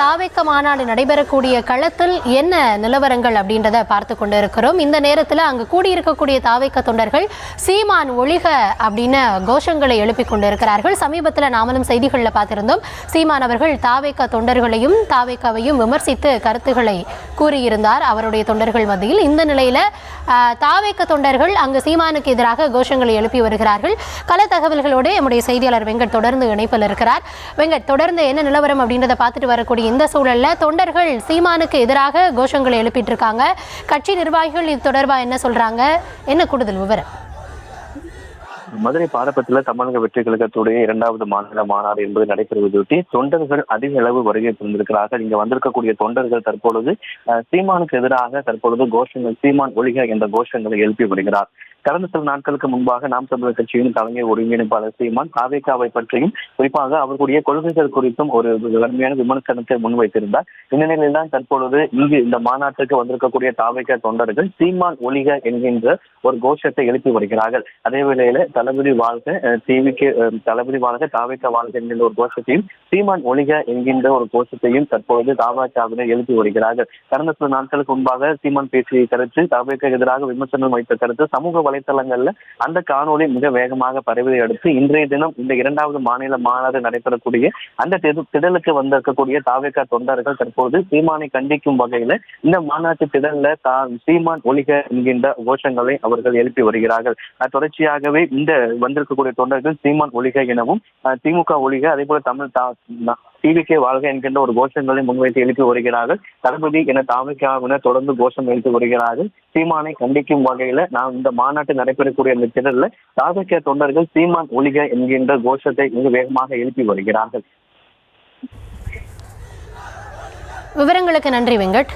தாவேக்க மாநாடு நடைபெறக்கூடிய களத்தில் என்ன நிலவரங்கள் அப்படின்றத பார்த்து கொண்டு இருக்கிறோம் இந்த நேரத்தில் அங்கு கூடியிருக்கக்கூடிய தாவேக்க தொண்டர்கள் சீமான் ஒழிக அப்படின்னு கோஷங்களை எழுப்பிக் கொண்டிருக்கிறார்கள். சமீபத்தில் நாமளும் செய்திகளில் பார்த்திருந்தோம். சீமான் அவர்கள் தாவேக்க தொண்டர்களையும் தாவேக்காவையும் விமர்சித்து கருத்துக்களை கூறியிருந்தார். அவருடைய தொண்டர்கள் மத்தியில் இந்த நிலையில் தாவேக்க தொண்டர்கள் அங்கு சீமானுக்கு எதிராக கோஷங்களை எழுப்பி வருகிறார்கள். கள தகவல்களோடு நம்முடைய செய்தியாளர் வெங்கட் தொடர்ந்து இணைப்பில் இருக்கிறார். வெங்கட் தொடர்ந்து என்ன நிலவரம் அப்படின்றத பார்த்துட்டு வரக்கூடிய இந்த சூழல்ல தொண்டர்கள் சீமானுக்கு எதிராக கோஷங்களை எழுப்பிட்டு இருக்காங்க கட்சி நிர்வாகிகள் இது தொடர்பா என்ன சொல்றாங்க? என்ன கூடுதல் விவரம்? மதுரை பாரப்பத்துல தமிழக வெற்றி கழகத்துடைய இரண்டாவது மாநில மாநாடு என்பது நடைபெறுவதையொட்டி தொண்டர்கள் அதிக அளவு வருகை தந்திருக்கிறார்கள். இங்க வந்திருக்கக்கூடிய தொண்டர்கள் தற்பொழுது சீமானுக்கு எதிராக தற்பொழுது கோஷங்கள் சீமான் ஒழிக என்ற கோஷங்களை எழுப்பி வருகிறார். கடந்த சில நாட்களுக்கு முன்பாக நாம் தமிழர் கட்சியின் தலைமை ஒருங்கிணைப்பாளர் சீமான் காவேக்காவை பற்றியும் குறிப்பாக அவர்களுடைய கொள்கைகள் குறித்தும் ஒரு கடுமையான விமர்சனத்தை முன்வைத்திருந்தார். இந்நிலையில் தான் தற்பொழுது இங்கு இந்த மாநாட்டிற்கு வந்திருக்கக்கூடிய தாவேக்கா தொண்டர்கள் சீமான் ஒளிக என்கின்ற ஒரு கோஷத்தை எழுப்பி வருகிறார்கள். அதே வேளையில தளபதி வாழ்க டிவிக்கு தளபதி வாழ்க தாவேக்கா வாழ்க என்கின்ற ஒரு கோஷத்தையும் சீமான் ஒளிக என்கின்ற ஒரு கோஷத்தையும் தற்பொழுது தாபாக்காவினர் எழுப்பி வருகிறார்கள். கடந்த சில நாட்களுக்கு முன்பாக சீமான் பேசிய கருத்து தாவேக்கா எதிராக விமர்சனம் வைத்த கருத்து சமூக வலை வலைத்தளங்கள்ல அந்த காணொளி மிக வேகமாக பரவியதை அடுத்து இன்றைய தினம் இந்த இரண்டாவது மாநில மாநாடு நடைபெறக்கூடிய அந்த திடலுக்கு வந்திருக்கக்கூடிய தாவேக்கா தொண்டர்கள் தற்போது சீமானை கண்டிக்கும் வகையில இந்த மாநாட்டு திடல்ல தா சீமான் ஒழிக என்கின்ற கோஷங்களை அவர்கள் எழுப்பி வருகிறார்கள். தொடர்ச்சியாகவே இந்த வந்திருக்கக்கூடிய தொண்டர்கள் சீமான் ஒழிக எனவும் திமுக ஒழிக அதே போல தமிழ் டிவிக்கே வாழ்க என்கின்ற ஒரு கோஷங்களை முன்வைத்து எழுப்பி வருகிறார்கள். தளபதி என தாமிக்காவினர் தொடர்ந்து கோஷம் எழுப்பி வருகிறார்கள். சீமானை கண்டிக்கும் வகையில நாம் இந்த மாநாட்டு நடைபெறக்கூடிய இந்த திடல்ல தாமிக்க தொண்டர்கள் சீமான் ஒழிக என்கின்ற கோஷத்தை மிக வேகமாக எழுப்பி வருகிறார்கள். விவரங்களுக்கு நன்றி வெங்கட்.